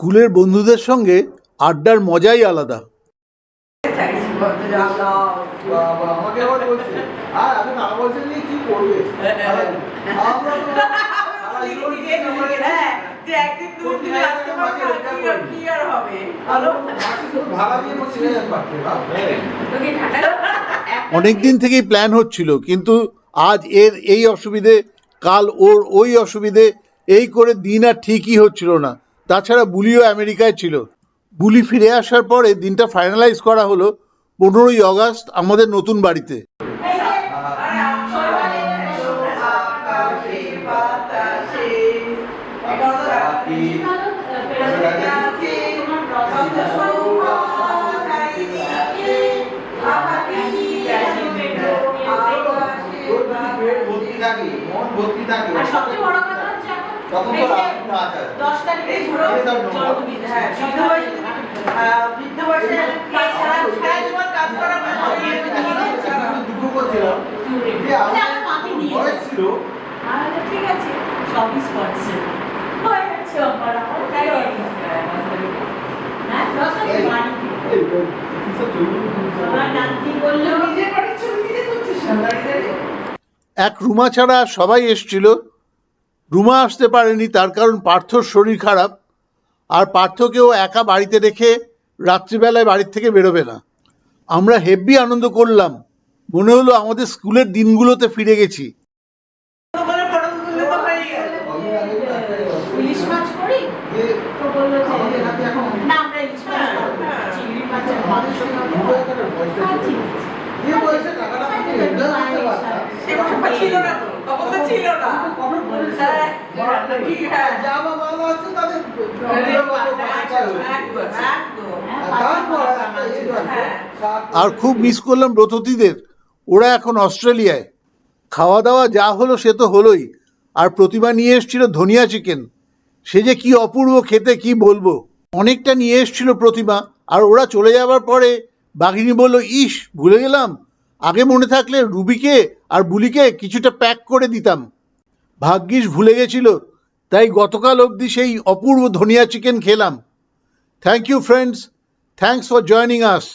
স্কুলের বন্ধুদের সঙ্গে আড্ডার মজাই আলাদা চাইছি বলতে জানলাম বাবা, আমাকে আবার বলছে, আর আমি না বলছেন যে কি করবে? আর আমরা তো- আর লিখে এগুলো লিখে কি লিখে, হ্যাঁ, যে একদিন দুই দিনে আসতে পারবে না, কি আর- কি আর হবে? আর বলো? মাকে শুধু ভাড়া দিয়ে আমার ছেড়ে যেতে পারছে, বাপ। তোকে ঢাকা- অনেক দিন থেকেই প্ল্যান হচ্ছিল কিন্তু আজ এর এই অসুবিধে কাল ওর ওই অসুবিধে এই করে দিন আর ঠিকই হচ্ছিল না তাছাড়া বুলিও আমেরিকায় ছিল। বুলি ফিরে আসার পরে দিনটা ফাইনালাইজ করা হলো পনেরোই আগস্ট আমাদের নতুন বাড়িতে। মন ভর্তি থাকে, সবচেয়ে বড় কথা দশ তারিখে বৃদ্ধ বয়সে কাজ করা ছিল, ঠিক আছে চব্বিশ পার্সেন্ট হয়ে যাচ্ছে আমার তাই হ্যাঁ দশ তারিখে এক রুমা ছাড়া সবাই এসছিল। রুমা আসতে পারেনি তার কারণ পার্থর শরীর খারাপ আর পার্থকেও একা বাড়িতে রেখে রাত্রিবেলায় বাড়ির থেকে বেরোবে না। আমরা হেভি আনন্দ করলাম। মনে হলো আমাদের স্কুলের দিনগুলোতে ফিরে গেছি। সে ছিল না তখন তো ছিল না? হ্যাঁ, হ্যাঁ। যা বাবা আছে তাদের। হ্যাঁ, আর খুব মিস করলাম ব্রততীদের ওরা এখন অস্ট্রেলিয়ায়। খাওয়া দাওয়া যা হলো সে তো হলোই। আর প্রতিমা নিয়ে এসেছিল ধনিয়া চিকেন। সে যে কি অপূর্ব খেতে কি বলব। অনেকটা নিয়ে এসেছিল প্রতিমা। আর ওরা চলে যাওয়ার পরে বাঘিনী বলল ইস ভুলে গেলাম। আগে মনে থাকলে রুবিকে আর বুলিকে কিছুটা প্যাক করে দিতাম। ভাগ্যিস ভুলে গেছিল, তাই গতকাল অবধি সেই অপূর্ব ধনিয়া চিকেন খেলাম। Thank you friends thanks for joining us